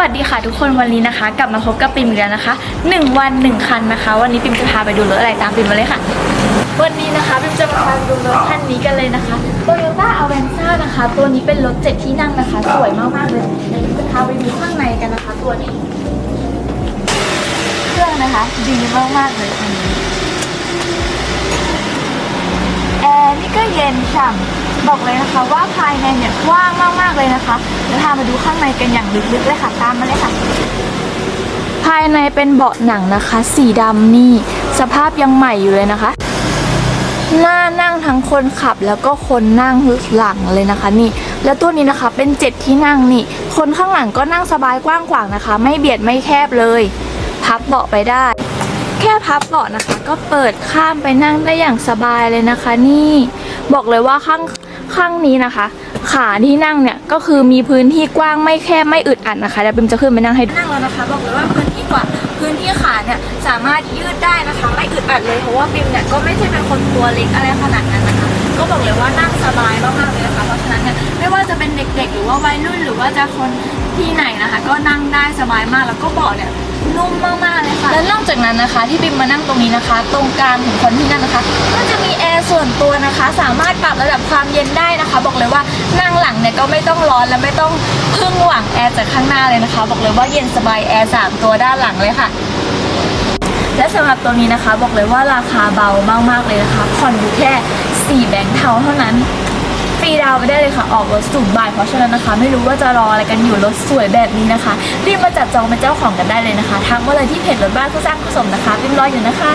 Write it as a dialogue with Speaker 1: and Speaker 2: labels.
Speaker 1: วัสดีค่ะทุกคนวันนี้นะคะ กลับมาพบกับปิมอีกแล้วนะคะ 1 วัน 1 คันนะคะ วันนี้ปิมจะพาไปดูรถอะไรตามปิมมาเลยค่ะ วันนี้นะคะปิมจะมาพาดูรถคันนี้กันเลยนะคะ Toyota Avanza นะคะ ตัวนี้เป็นรถเจ็ดที่นั่งนะคะ สวยมากๆเลยเดี๋ยวปิมจะพาไปดูข้างในกันนะคะ ตัวนี้ เครื่องนะคะดีมากๆเลยคันนี้แอร์นี่ก็เย็นฉ่ำ บอกเลยนะคะ ว่าภายในเนี่ยกว้างมากๆเลยนะคะเดี๋ยวพามาดูข้างในกันอย่างลึกๆเลยค่ะตามมาเลยค่ะ ภายในเป็นเบาะหนังนะคะ สีดำนี่สภาพยังใหม่อยู่เลยนะคะหน้านั่งทั้งคนขับแล้วก็คนนั่งหลังเลยนะคะนี่ แล้วตัวนี้นะคะเป็นเจ็ดที่นั่งนี่ คนข้างหลังก็นั่งสบายกว้างขวางนะคะ ไม่เบียดไม่แคบเลย พับเบาะไปได้ แค่พับเบาะนะคะ ก็เปิดข้ามไปนั่งได้อย่างสบายเลยนะคะ นี่ บอกเลยว่าข้าง ข้างนี้นะคะ ขาที่นั่งเนี่ยก็คือมีพื้นที่กว้างไม่แคบไม่อึดอัดนะคะเดี๋ยวปิมจะขึ้นไปนั่งให้ดูนั่งแล้วนะคะบอกเลยว่าพื้นที่กว่าพื้นที่ขาเนี่ยสามารถยืดได้นะคะ ไม่อึดอัดเลยเพราะว่าปิมเนี่ยก็ไม่ใช่เป็นคนตัวเล็กอะไรขนาดนั้นนะคะ ก็บอกเลยว่านั่งสบายมากๆเลยนะคะเพราะฉะนั้นเนี่ยไม่ว่าจะเป็นเด็กๆ หรือว่าวัยรุ่นหรือว่าจะคนที่ไหนนะคะ ก็นั่งได้สบายมากแล้วก็เบาะเนี่ยนุ่มมากๆเลย และนอกจากนั้นนะคะที่ปิมมานั่งตรงนี้นะคะ ตรงกลางของคนที่นั่งนะคะ ก็จะมีแอร์ส่วนตัวนะคะ สามารถปรับระดับความเย็นได้นะคะ บอกเลยว่านั่งหลังเนี่ยก็ไม่ต้องร้อนและไม่ต้องพึ่งหวังแอร์จากข้างหน้าเลยนะคะ บอกเลยว่าเย็นสบายแอร์สามตัวด้านหลังเลยค่ะและสำหรับตัวนี้นะคะ บอกเลยว่าราคาเบามากๆเลยนะคะผ่อนอยู่แค่ 4 แบงค์เทาเท่านั้นาไปได้เลยค่ะออกรถสุกบ่ายเพราะฉะนั้นนะคะ ไม่รู้ว่าจะรออะไรกันอยู่รถสวยแบบนี้นะคะ รีบมาจับจองเป็นเจ้าของกันได้เลยนะคะทักมาเลยที่เพจรถบ้านคู่สร้างคู่สมนะคะรีบรออยู่นะคะ